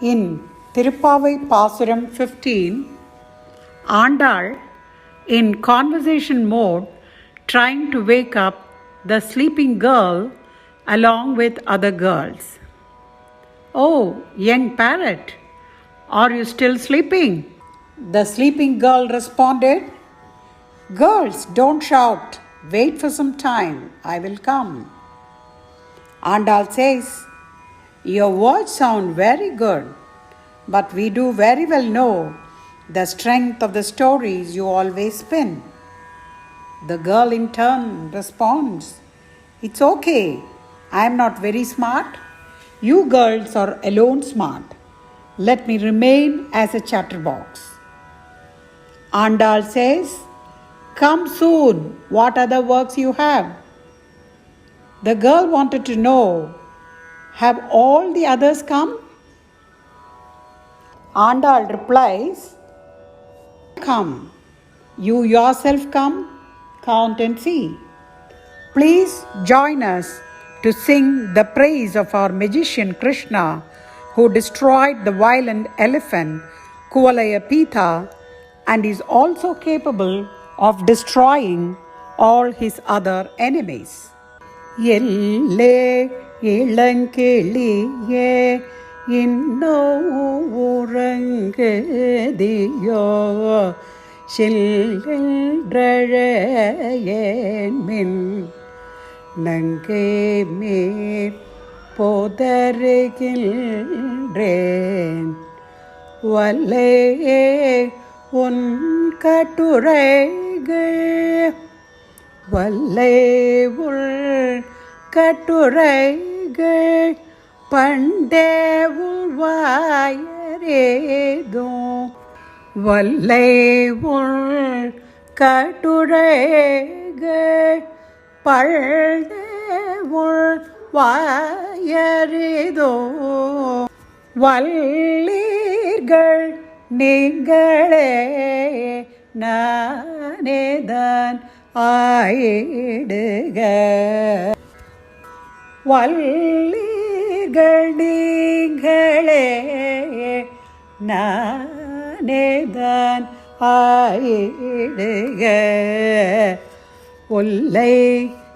In Tirupavai Pasuram 15, Andal, in conversation mode, trying to wake up the sleeping girl along with other girls. Oh, young parrot, are you still sleeping? The sleeping girl responded, Girls, don't shout. Wait for some time. I will come. Andal says, Your words sound very good, but we do very well know the strength of the stories you always spin. The girl in turn responds, It's okay. I am not very smart. You girls are alone smart. Let me remain as a chatterbox. Andal says, Come soon. What other works you have? The girl wanted to know, Have all the others come? Andal replies, Come. You yourself come, count and see. Please join us to sing the praise of our magician Krishna, who destroyed the violent elephant Kuvalaya Pitha and is also capable of destroying all his other enemies. எல்லே இளங்கிளியே இன்னோ உறங்குதியோ சில்லழேன்மின் நங்கே மேற் போதருகின்றேன். வல்லையே உன் கட்டுரைகள் வல்லை உள் கட்டுரைகள் பண்டே உள்வாயரேதும். வல்லை உள் கட்டுரைகள் பழந்தே உள் வாயரிதோ வல்லீர்கள் நீங்களே நானேதான் ஆயிடுக. வல்லீர்கள் நீங்களே நானேதான் ஆயிடுக. ஒல்லை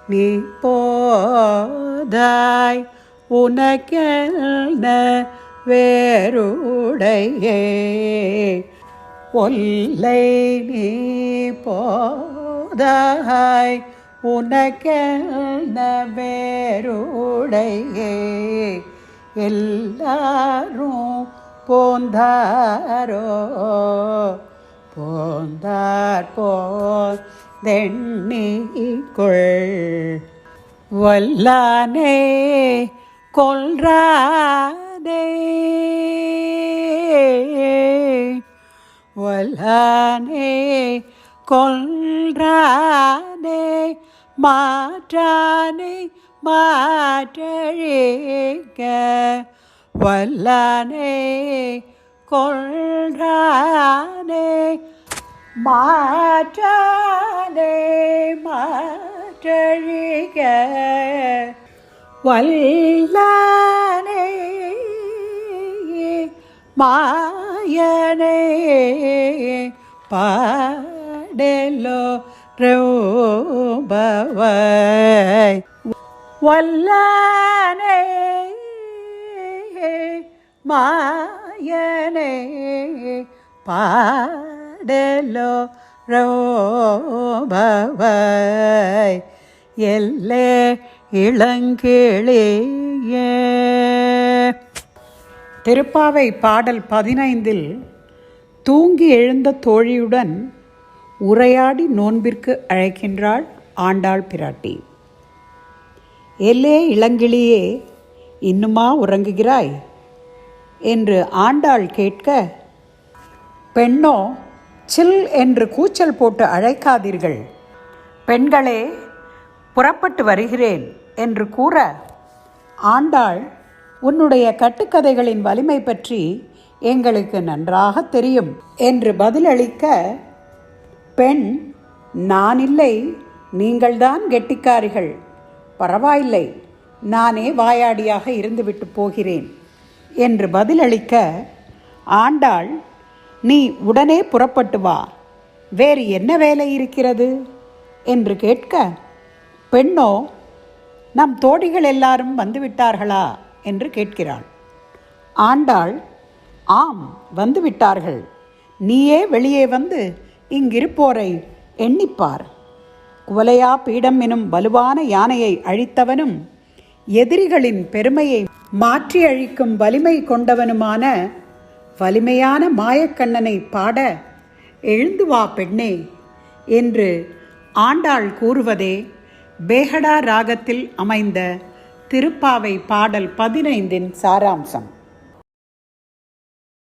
நீ போதாய் உனக்கென்ன வேறுடையே ஒல்லை நீ போதாய் உனக்கென்ன வேறுடையே எல்லாரும் போந்தாரோ? போந்தார் போந்தெண்ணிக்குள் வல்லானே கொல்றானே வல்லானே கொல்றானே மாற்றானே மாற்றழிக்க வல்லானே கொள்றானே மாற்றானே மாற்றழிக வல்லானே மாயனே பாடலோ ரோபவாய் வல்லானே மாயனே பாடலோ ரோபவாய் எல்லே இளங்கிளியே திருப்பாவை பாடல் பதினைந்தில் தூங்கி எழுந்த தோழியுடன் உரையாடி நோன்பிற்கு அழைக்கின்றாள் ஆண்டாள் பிராட்டி. எல்லே இளங்கிளியே இன்னுமா உறங்குகிறாய்? என்று ஆண்டாள் கேட்க பெண்ணோ சில் என்று கூச்சல் போட்டு அழைக்காதீர்கள். பெண்களே புறப்பட்டு வருகிறேன் என்று கூற ஆண்டாள் உன்னுடைய கட்டுக்கதைகளின் வலிமை பற்றி எங்களுக்கு நன்றாக தெரியும் என்று பதிலளிக்க பெண் நான் இல்லை நீங்கள்தான் கெட்டிக்காரிகள். பரவாயில்லை நானே வாயாடியாக இருந்துவிட்டு போகிறேன் என்று பதிலளிக்க ஆண்டாள் நீ உடனே புறப்பட்டு வா. வேறு என்ன வேலை இருக்கிறது? என்று கேட்க பெண்ணோ நம் தோடிகள் எல்லாரும் வந்துவிட்டார்களா? என்று கேட்கிறாள். ஆண்டாள் ஆம் வந்துவிட்டார்கள். நீயே வெளியே வந்து இங்கிருப்போரை எண்ணிப்பார். குவலையா பீடம் எனும் வலுவான யானையை அழித்தவனும் எதிரிகளின் பெருமையை மாற்றி அழிக்கும் வலிமை கொண்டவனுமான வலிமையான மாயக்கண்ணனை பாட எழுந்து வா பெண்ணே என்று ஆண்டாள் கூறுவதே பேகடா ராகத்தில் அமைந்த திருப்பாவை பாடல் பதினைந்தின் சாராம்சம்.